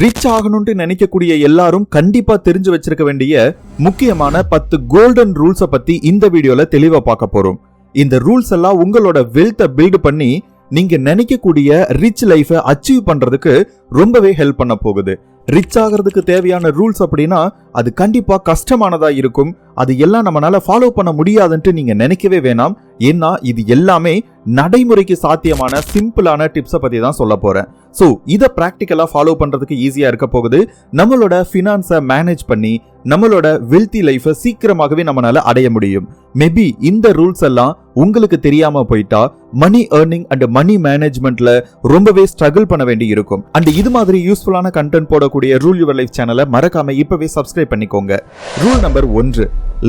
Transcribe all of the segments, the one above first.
Rich ஆகணும்னு நினைக்கக்கூடிய எல்லாரும் கண்டிப்பா தெரிஞ்சு வச்சிருக்க வேண்டிய முக்கியமான பத்து கோல்டன் ரூல்ஸ பத்தி இந்த வீடியோல தெளிவா பார்க்க போறோம். இந்த ரூல்ஸ் எல்லாம் உங்களோட வெல்த்தை பில்டு பண்ணி நீங்க நினைக்கக்கூடிய ரிச் லைஃபை அச்சீவ் பண்றதுக்கு ரொம்பவே ஹெல்ப் பண்ண போகுது. ரிச் ஆகிறதுக்கு தேவையான ரூல்ஸ் அப்படின்னா அது கண்டிப்பா கஷ்டமானதா இருக்கும். அது எல்லாம் நம்மளால ஃபாலோ பண்ண முடியாதுன்ட்டு நீங்க நினைக்கவே வேணாம். ஏன்னா இது எல்லாமே நடைமுறைக்கு சாத்தியமான சிம்பிளான டிப்ஸை பத்தி தான் சொல்ல போறேன். ஸோ இதை ப்ராக்டிக்கலாக ஃபாலோ பண்ணுறதுக்கு ஈஸியாக இருக்க போகுது. நம்மளோட ஃபினான்ஸை மேனேஜ் பண்ணி நம்மளோட வெல்த்தி லைஃபை சீக்கிரமாகவே நம்மளால் அடைய முடியும். மேபி இந்த ரூல்ஸ் எல்லாம் உங்களுக்கு தெரியாம போயிட்டா மணி ஏர்னிங் அண்ட் மணி மேனேஜ்மெண்ட்ல ரொம்பவே ஸ்ட்ரகிள் பண்ண வேண்டி இருக்கும். அண்ட் இது மாதிரி யூஸ்ஃபுல்லான கண்டென்ட் போடக்கூடிய ரூல் யுவர் லைஃப் சேனலை மறக்காம இப்பவே சப்ஸ்கிரைப் பண்ணிக்கோங்க. ரூல் நம்பர் ஒன்று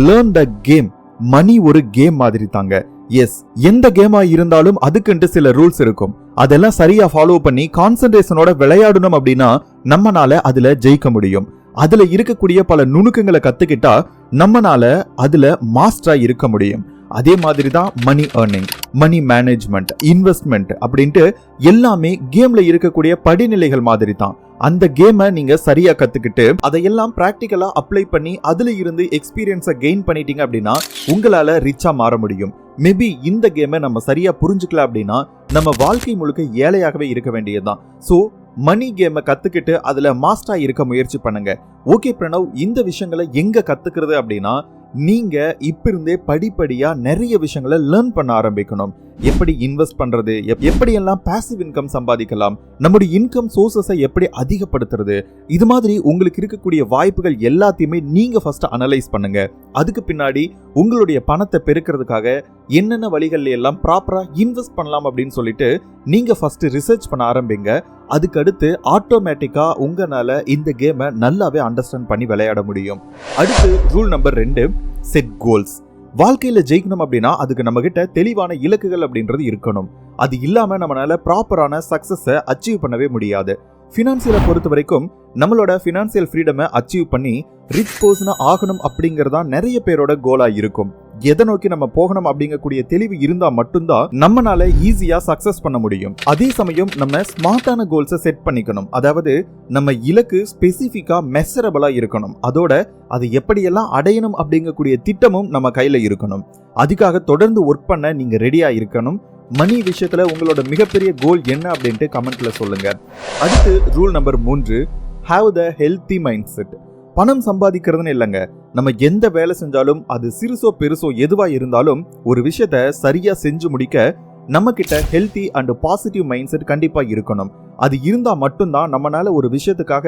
லேர்ன் த கேம் மணி ஒரு கேம் மாதிரி தாங்க. எஸ் எந்த கேமா இருந்தாலும் அதுக்குன்ட்டு சில ரூல்ஸ் இருக்கும். அதெல்லாம் சரியா ஃபாலோ பண்ணி கான்சென்ட்ரேஷனோட விளையாடணும் அப்படின்னா நம்மனால அதுல ஜெயிக்க முடியும். அதுல இருக்கக்கூடிய பல நுணுக்கங்களை கத்துக்கிட்டா நம்மனால அதுல மாஸ்டரா இருக்க முடியும். அதே மாதிரி தான் money earning money management investment அப்படின்ட்டு எல்லாமே கேம்ல இருக்கக்கூடிய படிநிலைகள் மாதிரி தான் அந்த கேமை நீங்க சரியா கத்துக்கிட்டு அதையெல்லாம் பிராக்டிக்கலா அப்ளை பண்ணி அதுல இருந்து எக்ஸ்பீரியன்ஸை கெயின் பண்ணிட்டீங்க அப்படின்னா உங்களால ரிச்சா மாற முடியும். மேபி இந்த கேமை நம்ம சரியா புரிஞ்சுக்கல அப்படின்னா நம்ம வாழ்க்கை முழுக்க ஏழையாகவே இருக்க வேண்டியதுதான். ஸோ மணி கேமை கத்துக்கிட்டு அதுல மாஸ்டரா இருக்க முயற்சி பண்ணுங்க. ஓகே பிரணவ் இந்த விஷயங்களை எங்க கத்துக்கிறது அப்படின்னா நீங்கள் இப்போ இருந்தே படிப்படியாக நிறைய விஷயங்களை லேர்ன் பண்ண ஆரம்பிக்கணும். எப்படி இன்வெஸ்ட் பண்ணுறது எப்- எப்படியெல்லாம் பேசிவ் இன்கம் சம்பாதிக்கலாம்? நம்முடைய இன்கம் சோர்சஸை எப்படி அதிகப்படுத்துறது? இது மாதிரி உங்களுக்கு இருக்கக்கூடிய வாய்ப்புகள் எல்லாத்தையுமே நீங்கள் ஃபஸ்ட்டு அனலைஸ் பண்ணுங்கள் அதுக்கு பின்னாடி உங்களுடைய பணத்தை பெருக்கிறதுக்காக என்னென்ன வழிகள்ல எல்லாம் ப்ராப்பராக இன்வெஸ்ட் பண்ணலாம் அப்படின்னு சொல்லிட்டு நீங்கள் ஃபஸ்ட்டு ரிசர்ச் பண்ண ஆரம்பிங்க. அதுக்கடுத்து ஆட்டோமேட்டிக்காக உங்களால் இந்த கேமை நல்லாவே அண்டர்ஸ்டாண்ட் பண்ணி விளையாட முடியும். அடுத்து ரூல் நம்பர் ரெண்டு செட் கோல்ஸ் வாழ்க்கையில் ஜெயிக்கணும் அப்படின்னா அதுக்கு நம்மக்கிட்ட தெளிவான இலக்குகள் அப்படின்றது இருக்கணும். அது இல்லாமல் நம்மளால் ப்ராப்பரான சக்ஸஸை அச்சீவ் பண்ணவே முடியாது. ஃபினான்சியலை பொறுத்த வரைக்கும் நம்மளோட ஃபினான்சியல் ஃப்ரீடமை அச்சீவ் பண்ணி ரிச் பர்சனாக ஆகணும் அப்படிங்கறதா நிறைய பேரோட கோலாக இருக்கும். எதை நோக்கி நம்ம போகணும் அப்படிங்கக்கூடிய தெளிவு இருந்தா மட்டும்தான் நம்மனால ஈஸியா சக்சஸ் பண்ண முடியும். அதே சமயம் நம்ம ஸ்மார்ட்டான கோல்ஸை செட் பண்ணிக்கணும். அதாவது நம்ம இலக்கு ஸ்பெசிஃபிக்கா மெசரபிளா இருக்கணும். அதோட அது எப்படியெல்லாம் அடையணும் அப்படிங்கக்கூடிய திட்டமும் நம்ம கையில இருக்கணும். அதுக்காக தொடர்ந்து ஒர்க் பண்ண நீங்க ரெடியா இருக்கணும். மணி விஷயத்துல உங்களோட மிகப்பெரிய கோல் என்ன அப்படின்ட்டு கமெண்ட்ல சொல்லுங்க. அடுத்து ரூல் நம்பர் மூன்று have the healthy mindset பணம் சம்பாதிக்கிறதுன்னு இல்லைங்க. நம்ம எந்த வேலை செஞ்சாலும் அது சிறுசோ பெருசோ எதுவாக இருந்தாலும் ஒரு விஷயத்த சரியாக செஞ்சு முடிக்க நம்ம கிட்ட healthy and positive mindset கண்டிப்பாக இருக்கணும். அது இருந்தால் மட்டும்தான் நம்மளால ஒரு விஷயத்துக்காக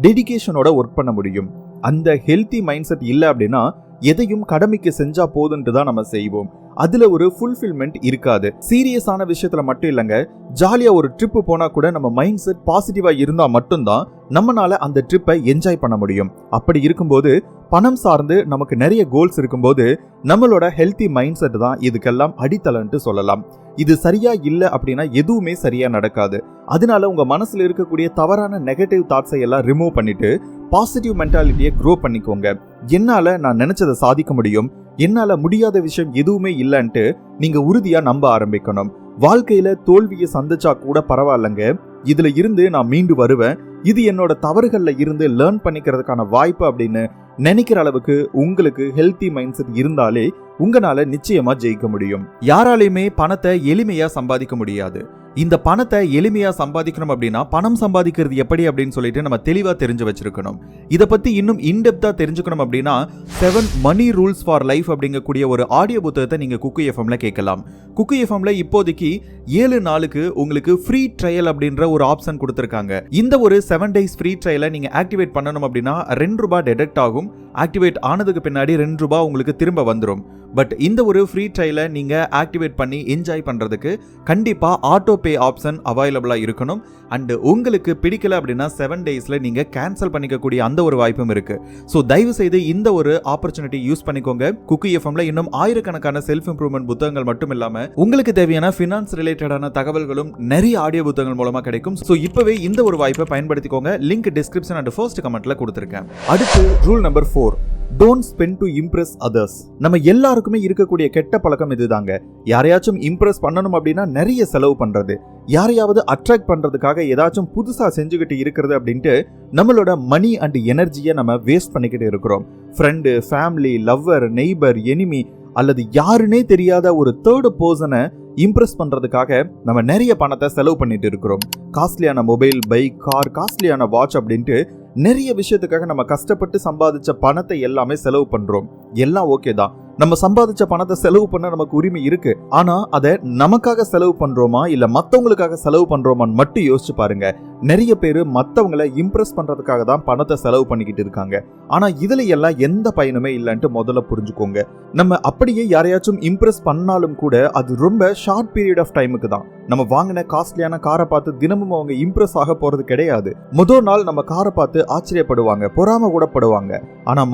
டெடிகேஷனோட ஒர்க் பண்ண முடியும். அந்த ஹெல்த்தி மைண்ட் செட் இல்லை அப்படின்னா எதையும் கடமைக்கு செஞ்சா போதுன்ட்டு தான் நம்ம செய்வோம். அதுல ஒரு ஃபுல்ஃபில்மெண்ட் இருக்காது. சீரியஸான விஷயத்துல மட்டும் இல்லைங்க. ஜாலியா ஒரு ட்ரிப் போனா கூட நம்ம மைண்ட் செட் பாசிட்டிவா இருந்தா மட்டும்தான் நம்மளால அந்த ட்ரிப்பை என்ஜாய் பண்ண முடியும். அப்படி இருக்கும்போது பணம் சார்ந்து நமக்கு நிறைய கோல்ஸ் இருக்கும்போது நம்மளோட ஹெல்த்தி மைண்ட் செட் தான் இதுக்கெல்லாம் அடித்தளன்ட்டு சொல்லலாம். இது சரியா இல்ல அப்படின்னா எதுவுமே சரியா நடக்காது. அதனால உங்க மனசுல இருக்கக்கூடிய தவறான நெகட்டிவ் தாட்ஸை எல்லாம் ரிமூவ் பண்ணிட்டு பாசிட்டிவ் மென்டாலிட்டியை க்ரோ பண்ணிக்கோங்க. என்னால் நான் நினைச்சதை சாதிக்க முடியும். என்னால் முடியாத விஷயம் எதுவுமே இல்லைன்ட்டு நீங்கள் உறுதியாக நம்ப ஆரம்பிக்கணும். வாழ்க்கையில் தோல்வியை சந்திச்சா கூட பரவாயில்லைங்க. இதில் இருந்து நான் மீண்டு வருவேன். இது என்னோட தவறுகளில் இருந்து லேர்ன் பண்ணிக்கிறதுக்கான வாய்ப்பு அப்படின்னு நினைக்கிற அளவுக்கு உங்களுக்கு ஹெல்த்தி மைண்ட் செட் இருந்தாலே உங்களால் நிச்சயமாக ஜெயிக்க முடியும். யாராலையுமே பணத்தை எளிமையாக சம்பாதிக்க முடியாது. இந்த பணத்தை எளிமையா சம்பாதிக்கணும் அப்படின்னா பணம் சம்பாதிக்கிறது எப்படி அப்படின்னு சொல்லிட்டு நம்ம தெளிவா தெரிஞ்சு வச்சிருக்கணும். இதை பத்தி இன்னும் இன்டெப்தா தெரிஞ்சுக்கணும் அப்படின்னா seven money rules for life அப்படிங்கக்கூடிய ஒரு ஆடியோ புத்தகத்தை நீங்க குக்கு எஃப்எம்ல கேட்கலாம். குக்கு எஃப்எம்ல இப்போதைக்கு ஏழு நாளுக்கு உங்களுக்கு ஃப்ரீ ட்ரையல் அப்படின்ற ஒரு ஆப்ஷன் கொடுத்துருக்காங்க. இந்த ஒரு செவன் டேஸ் ஃப்ரீ ட்ரையலை நீங்க ஆக்டிவேட் பண்ணணும் அப்படின்னா ரெண்டு ரூபாய் டெடக்ட் ஆகும். ஆக்டிவேட் ஆனதுக்கு பின்னாடி ரெண்டு ரூபாய் உங்களுக்கு திரும்ப வந்துடும் பட் இந்த ஒரு ஃப்ரீ ட்ரையலை நீங்க ஆக்டிவேட் பண்ணி என்ஜாய் பண்றதுக்கு கண்டிப்பா ஆட்டோ பே ஆப்ஷன் அவைலபிளா இருக்கணும். அண்ட் உங்களுக்கு பிடிக்கல அப்படின்னா செவன் டேஸ்ல நீங்க கேன்சல் பண்ணிக்கக்கூடிய அந்த ஒரு வாய்ப்பும் இருக்கு. ஸோ தயவு செய்து இந்த ஒரு ஆப்பர்ச்சுனிட்டி யூஸ் பண்ணிக்கோங்க. குக்கி எஃப்எம்ல இன்னும் ஆயிரக்கணக்கான செல்ஃப் இம்ப்ரூவ்மெண்ட் புத்தகங்கள் மட்டும் இல்லாமல் உங்களுக்கு தேவையான ஃபினான்ஸ் ரிலேட்டடான தகவல்களும் நிறைய ஆடியோ புத்தகங்கள் மூலமாக கிடைக்கும். ஸோ இப்போவே இந்த ஒரு வாய்ப்பை பயன்படுத்திக்கோங்க. லிங்க் டிஸ்கிரிப்ஷன் அண்ட் ஃபர்ஸ்ட் கமெண்ட்ல கொடுத்துருக்கேன். அடுத்து rule number four don't spend to impress others நம்ம எல்லாருக்குமே இருக்கக்கூடிய கெட்ட பழக்கம் இதுதாங்க. யாரையாச்சும் இம்ப்ரெஸ் பண்ணணும் அப்படின்னா நிறைய செலவு பண்றது. யாரையாவது அட்ராக்ட் பண்றதுக்காக ஏதாச்சும் புதுசா செஞ்சுக்கிட்டு இருக்கிறது அப்படின்ட்டு நம்மளோட மணி அண்ட் எனர்ஜியை நம்ம வேஸ்ட் பண்ணிக்கிட்டு இருக்கிறோம். Friend family lover neighbour enemy அல்லது யாருன்னே தெரியாத ஒரு தேர்டு பர்சனை இம்ப்ரெஸ் பண்றதுக்காக நம்ம நிறைய பணத்தை செலவு பண்ணிட்டு இருக்கிறோம். காஸ்ட்லியான மொபைல் பைக் கார் காஸ்ட்லியான வாட்ச் அப்படின்ட்டு நிறைய விஷயத்துக்காக நம்ம கஷ்டப்பட்டு சம்பாதிச்ச பணத்தை எல்லாமே செலவு பண்றோம். எல்லாம் ஓகே தான். நம்ம சம்பாதிச்ச பணத்தை செலவு பண்ண நமக்கு உரிமை இருக்கு. ஆனா அதை நமக்காக செலவு பண்றோமா? இல்ல மத்தவங்களுக்காக செலவு பண்றோமான்னு மட்டும் யோசிச்சு பாருங்க. நிறைய பேர் மற்றவங்களை இம்ப்ரெஸ் பண்ணுறதுக்காக தான் பணத்தை செலவு பண்ணிக்கிட்டு இருக்காங்க. ஆனால் இதில் எல்லாம் எந்த பயனுமே இல்லைன்ட்டு முதல்ல புரிஞ்சுக்கோங்க. நம்ம அப்படியே யாரையாச்சும் இம்ப்ரெஸ் பண்ணாலும் கூட அது ரொம்ப ஷார்ட் பீரியட் ஆஃப் டைமுக்கு தான். நம்ம வாங்கின காஸ்ட்லியான காரை பார்த்து தினமும் அவங்க இம்ப்ரெஸ் ஆக போகிறது கிடையாது. முதல் நாள் நம்ம காரை பார்த்து ஆச்சரியப்படுவாங்க பொறாம கூட படுவாங்க.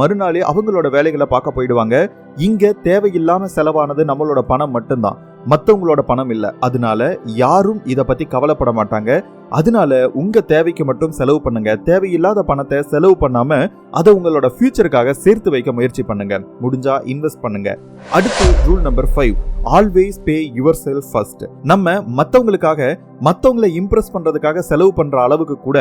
மறுநாளே அவங்களோட வேலைகளை பார்க்க போயிடுவாங்க. இங்கே தேவையில்லாமல் செலவானது நம்மளோட பணம் மட்டும்தான். மற்றவங்களோட பணம் இல்லை. அதனால யாரும் இதை பத்தி கவலைப்பட மாட்டாங்க. அதனால உங்க தேவைக்கு மட்டும் செலவு பண்ணுங்க. தேவையில்லாத பணத்தை செலவு பண்ணாம அதை உங்களோட ஃபியூச்சருக்காக சேர்த்து வைக்க முயற்சி பண்ணுங்க. முடிஞ்சா இன்வெஸ்ட் பண்ணுங்க. அடுத்து rule number five always pay yourself first நம்ம மற்றவங்களுக்காக மற்றவங்களை இம்ப்ரெஸ் பண்றதுக்காக செலவு பண்ற அளவுக்கு கூட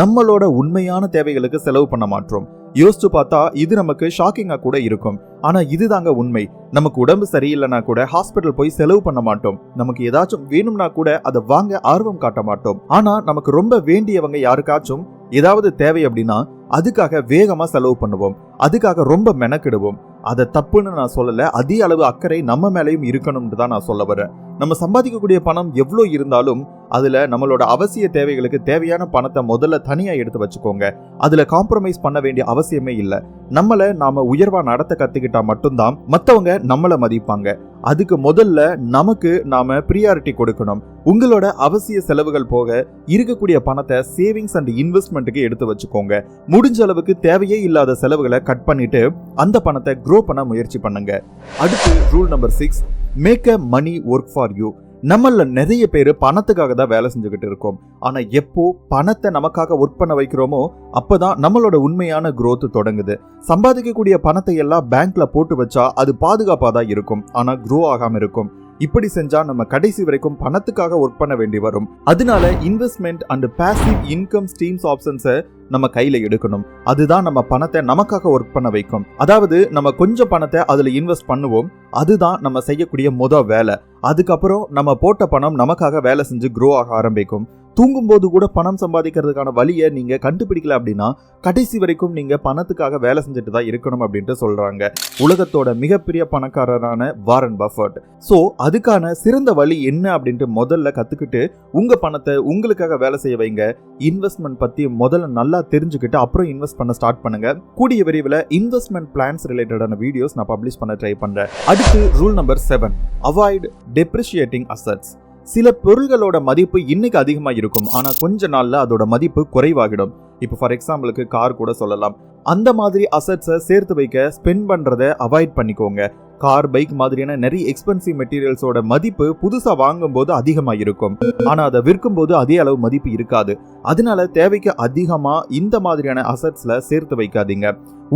நம்மளோட உண்மையான தேவைகளுக்கு செலவு பண்ண மாட்டோம். யோசிச்சு பார்த்தா இது நமக்கு ஷாக்கிங்காக கூட இருக்கும். ஆனால் இதுதாங்க உண்மை. நமக்கு உடம்பு சரியில்லைனா கூட ஹாஸ்பிட்டல் போய் செலவு பண்ண மாட்டோம். நமக்கு ஏதாச்சும் வேணும்னா கூட அதை வாங்க ஆர்வம் காட்ட மாட்டோம். ஆனால் நமக்கு ரொம்ப வேண்டியவங்க யாருக்காச்சும் ஏதாவது தேவை அப்படின்னா அதுக்காக வேகமாக செலவு பண்ணுவோம். அதுக்காக ரொம்ப மெனக்கிடுவோம். அதை தப்புன்னு நான் சொல்லலை. அதே அளவு அக்கறை நம்ம மேலேயும் இருக்கணும்னு தான் நான் சொல்ல வரேன். நம்ம சம்பாதிக்கக்கூடிய பணம் எவ்வளோ இருந்தாலும் அதில் நம்மளோட அவசிய தேவைகளுக்கு தேவையான பணத்தை முதல்ல தனியாக எடுத்து வச்சுக்கோங்க. அதில் காம்ப்ரமைஸ் பண்ண வேண்டிய அவசியமே இல்லை. நம்மளை நாம் உயர்வாக நடத்த கற்றுக்கிட்டால் மட்டும்தான் மற்றவங்க நம்மளை மதிப்பாங்க. அதுக்கு முதல்ல நமக்கு நாம ப்ரியாரிட்டி கொடுக்கணும். உங்களோட அவசிய செலவுகள் போக இருக்கக்கூடிய பணத்தை சேவிங்ஸ் அண்ட் இன்வெஸ்ட்மெண்ட்டுக்கு எடுத்து வச்சுக்கோங்க. முடிஞ்ச அளவுக்கு தேவையே இல்லாத செலவுகளை கட் பண்ணிட்டு அந்த பணத்தை க்ரோ பண்ண முயற்சி பண்ணுங்க. அடுத்து rule number six make a money work for you நம்மள நிறைய பேர் பணத்துக்காக தான் வேலை செஞ்சுக்கிட்டு இருக்கோம். ஆனா எப்போ பணத்தை நமக்காக ஒர்க் பண்ண வைக்கிறோமோ அப்பதான் நம்மளோட உண்மையான growth தொடங்குது. சம்பாதிக்கக்கூடிய பணத்தை எல்லாம் பேங்க்ல போட்டு வச்சா அது பாதுகாப்பா தான் இருக்கும். ஆனா க்ரோ ஆகாம இருக்கும். இப்படி செஞ்சா நம்ம கடைசி வரைக்கும் பணத்துக்காக ஒர்க் பண்ண வேண்டி வரும். அதனால investment and passive income streams ஆப்ஷன்ஸை நம்ம கையில எடுக்கணும். அதுதான் நம்ம பணத்தை நமக்காக ஒர்க் பண்ண வைக்கும். அதாவது நம்ம கொஞ்சம் பணத்தை அதுல இன்வெஸ்ட் பண்ணுவோம். அதுதான் நம்ம செய்யக்கூடிய முத வேலை. அதுக்கப்புறம் நம்ம போட்ட பணம் நமக்காக வேலை செஞ்சு க்ரோ ஆக ஆரம்பிக்கும். தூங்கும்போது கூட பணம் சம்பாதிக்கிறதுக்கான வழியை நீங்க கண்டுபிடிக்கல அப்படின்னா கடைசி வரைக்கும் நீங்க பணத்துக்காக வேலை செஞ்சுட்டு தான் இருக்கணும் அப்படின்ட்டு சொல்றாங்க. உலகத்தோட மிகப்பெரிய பணக்காரரான வாரன் பஃபர்ட் ஸோ அதுக்கான சிறந்த வழி என்ன அப்படின்ட்டு முதல்ல கத்துக்கிட்டு உங்க பணத்தை உங்களுக்காக வேலை செய்ய வைங்க. இன்வெஸ்ட்மெண்ட் பத்தி முதல்ல நல்லா தெரிஞ்சுக்கிட்டு அப்புறம் இன்வெஸ்ட் பண்ண ஸ்டார்ட் பண்ணுங்க. கூடிய விரைவில் இன்வெஸ்ட்மெண்ட் பிளான்ஸ் ரிலேட்டடான வீடியோஸ் நான் பப்ளிஷ் பண்ண ட்ரை பண்றேன். அடுத்து rule number seven avoid depreciating assets சில பொருள்களோட மதிப்பு இன்னைக்கு அதிகமாக இருக்கும் ஆனால் கொஞ்ச நாளில் அதோட மதிப்பு குறைவாகிடும். இப்போ ஃபார் எக்ஸாம்பிளுக்கு கார் கூட சொல்லலாம். அந்த மாதிரி அசட்ஸை சேர்த்து வைக்க ஸ்பெண்ட் பண்ணுறதை அவாய்ட் பண்ணிக்கோங்க. கார் பைக் மாதிரியான நிறைய எக்ஸ்பென்சிவ் மெட்டீரியல்ஸோட மதிப்பு புதுசாக வாங்கும்போது அதிகமாக இருக்கும் ஆனால் அதை விற்கும்போது அதே அளவு மதிப்பு இருக்காது. அதனால தேவைக்கு அதிகமாக இந்த மாதிரியான அசட்ஸில் சேர்த்து வைக்காதீங்க.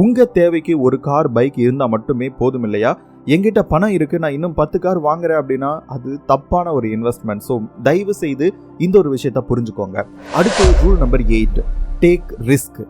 உங்கள் தேவைக்கு ஒரு கார் பைக் இருந்தால் மட்டுமே போதும் இல்லையா என்கிட்ட பணம் இருக்குது நான் இன்னும் பத்து கார் வாங்குறேன் அப்படின்னா அது தப்பான ஒரு இன்வெஸ்ட்மெண்ட் ஸோ தயவு செய்து இந்த ஒரு விஷயத்த புரிஞ்சுக்கோங்க. அடுத்து rule number eight take risk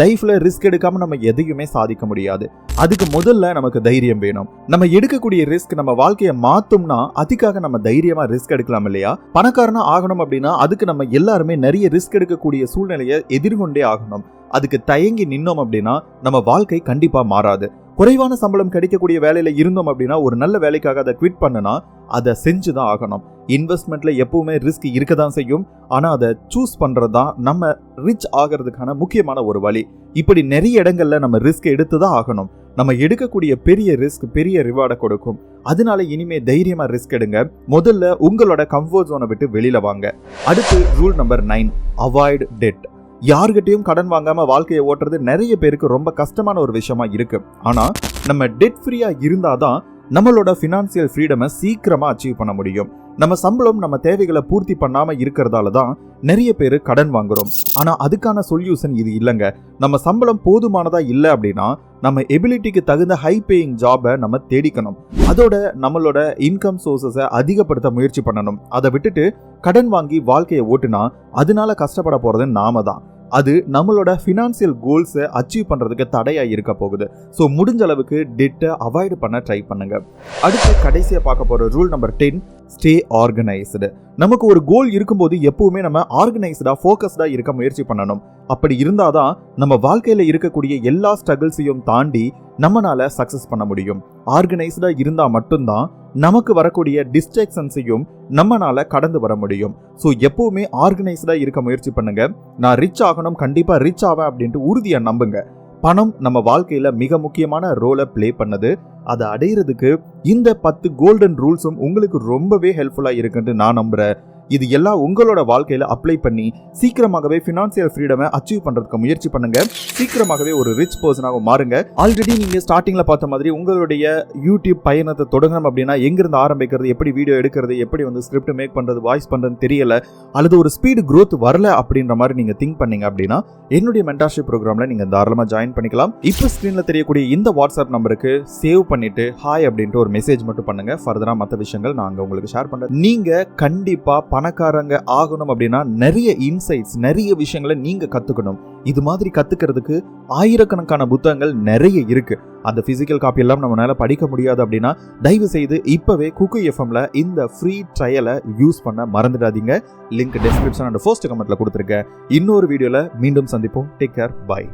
லைஃப்ல ரிஸ்க் எடுக்காம நம்ம எதையுமே சாதிக்க முடியாது. அதுக்கு முதல்ல நமக்கு தைரியம் வேணும். நம்ம எடுக்கக்கூடிய ரிஸ்க் நம்ம வாழ்க்கையை மாத்தும்னா அதுக்காக நம்ம தைரியமா ரிஸ்க் எடுக்கலாம் இல்லையா? பணக்காரனா ஆகணும் அப்படின்னா அதுக்கு நம்ம எல்லாருமே நிறைய ரிஸ்க் எடுக்கக்கூடிய சூழ்நிலையை எதிர்கொண்டே ஆகணும். அதுக்கு தயங்கி நின்னோம் அப்படின்னா நம்ம வாழ்க்கை கண்டிப்பா மாறாது. குறைவான சம்பளம் கிடைக்கக்கூடிய வேலையில் இருந்தோம் அப்படின்னா ஒரு நல்ல வேலைக்காக அதை குவிட் பண்ணுனா அதை செஞ்சு தான் ஆகணும். இன்வெஸ்ட்மெண்ட்டில் எப்பவுமே ரிஸ்க் இருக்க தான் செய்யும். ஆனால் அதை சூஸ் பண்ணுறது தான் நம்ம ரிச் ஆகிறதுக்கான முக்கியமான ஒரு வழி. இப்படி நிறைய இடங்களில் நம்ம ரிஸ்க் எடுத்து தான் ஆகணும். நம்ம எடுக்கக்கூடிய பெரிய ரிஸ்க் பெரிய ரிவார்டை கொடுக்கும். அதனால இனிமே தைரியமா ரிஸ்க் எடுங்க. முதல்ல உங்களோட கம்ஃபர்ட் ஜோனை விட்டு வெளியில வாங்க. அடுத்து rule number nine avoid debt யார்கிட்டயும் கடன் வாங்காம வாழ்க்கையை ஓட்டுறது நிறைய பேருக்கு ரொம்ப கஷ்டமான ஒரு விஷயமா இருக்கு. ஆனா நம்ம டெட் ஃப்ரீயா இருந்தாதான் நம்மளோட ஃபினான்சியல் ஃப்ரீடமை சீக்கிரமா அச்சீவ் பண்ண முடியும். நம்ம சம்பளம் நம்ம தேவைகளை பூர்த்தி பண்ணாமல் இருக்கிறதால தான் நிறைய பேர் கடன் வாங்குறோம். ஆனால் அதுக்கான சொல்யூஷன் இது இல்லைங்க. நம்ம சம்பளம் போதுமானதாக இல்லை அப்படின்னா நம்ம எபிலிட்டிக்கு தகுந்த ஹை பேயிங் ஜாபை நம்ம தேடிக்கணும். அதோட நம்மளோட இன்கம் சோர்சஸை அதிகப்படுத்த முயற்சி பண்ணணும். அதை விட்டுட்டு கடன் வாங்கி வாழ்க்கையை ஓட்டுனா அதனால கஷ்டப்பட போறது நாம தான். அது நம்மளோட ஃபினான்சியல் கோல்ஸை அச்சீவ் பண்ணுறதுக்கு தடையாக இருக்க போகுது. ஸோ முடிஞ்ச அளவுக்கு டெட்டை அவாய்ட் பண்ண ட்ரை பண்ணுங்க. அடுத்து கடைசியாக பார்க்க போகிற rule number ten stay organised நமக்கு ஒரு கோல் இருக்கும்போது எப்பவுமே நம்ம ஆர்கனைஸ்டாக ஃபோக்கஸ்டாக இருக்க முயற்சி பண்ணணும். அப்படி இருந்தால் தான் நம்ம வாழ்க்கையில் இருக்கக்கூடிய எல்லா ஸ்ட்ரகிள்ஸையும் தாண்டி நம்மளால் சக்ஸஸ் பண்ண முடியும். ஆர்கனைஸ்டாக இருந்தால் மட்டும்தான் நமக்கு வரக்கூடிய டிஸ்ட்ராக்ஷன்ஸையும் நம்மனால கடந்து வர முடியும். ஸோ எப்பவுமே ஆர்கனைஸ்டாக இருக்க முயற்சி பண்ணுங்க. நான் ரிச் ஆகணும் கண்டிப்பாக ரிச் ஆவேன் அப்படின்ட்டு உறுதியாக நம்புங்க. பணம் நம்ம வாழ்க்கையில மிக முக்கியமான ரோலை ப்ளே பண்ணுது. அதை அடையிறதுக்கு இந்த பத்து கோல்டன் ரூல்ஸும் உங்களுக்கு ரொம்பவே ஹெல்ப்ஃபுல்லா இருக்குன்ட்டு நான் நம்புறேன். இது எல்லாம் உங்களோட வாழ்க்கையில அப்ளை பண்ணி சீக்கிரமாகவே ஃபினான்சியல் ஃப்ரீடமை அச்சீவ் பண்றதுக்கு முயற்சி பண்ணுங்க. சீக்கிரமாகவே ஒரு ரிச் பர்சனாக மாறுங்க. ஆல்ரெடி நீங்க ஸ்டார்டிங்ல பார்த்த மாதிரி உங்களுடைய யூடியூப் பயணத்தை தொடங்கணும் அப்படின்னா எங்கிருந்து ஆரம்பிக்கிறது எப்படி வீடியோ எடுக்கிறது எப்படி வந்து ஸ்கிரிப்ட் மேக் பண்றது வாய்ஸ் பண்றதுன்னு தெரியல. அல்லது ஒரு ஸ்பீடு க்ரோத் வரல அப்படின்ற மாதிரி நீங்க திங்க் பண்ணீங்க அப்படின்னா என்னுடைய மென்டார்ஷிப் ப்ரோக்ராம்ல நீங்க தாராளமா ஜாயின் பண்ணிக்கலாம். இப்போ ஸ்க்ரீனில் தெரியக்கூடிய இந்த வாட்ஸ்அப் நம்பருக்கு சேவ் பண்ணிட்டு ஹாய் அப்படின்ட்டு ஒரு மெசேஜ் மட்டும் பண்ணுங்க. ஃபர்தரா மற்ற விஷயங்கள் நாங்க உங்களுக்கு ஷேர் பண்றோம் நீங்க கண்டிப்பா பணக்காரங்க ஆகணும் அப்படின்னா நிறைய இன்சைட்ஸ் நிறைய விஷயங்களை நீங்கள் கற்றுக்கணும் இது மாதிரி கற்றுக்கிறதுக்கு ஆயிரக்கணக்கான புத்தகங்கள் நிறைய இருக்குது அந்த ஃபிசிக்கல் காப்பி எல்லாம் படிக்க முடியாது அப்படின்னா தயவு செய்து இப்போவே குக்கு எஃப்எம்ல இந்த ஃப்ரீ ட்ரையலை யூஸ் பண்ண மறந்துடாதீங்க. லிங்க் டிஸ்கிரிப்ஷன் அண்ட் ஃபர்ஸ்ட் கமெண்ட்டில் கொடுத்துருக்கேன். இன்னொரு வீடியோவில் மீண்டும் சந்திப்போம். Take care bye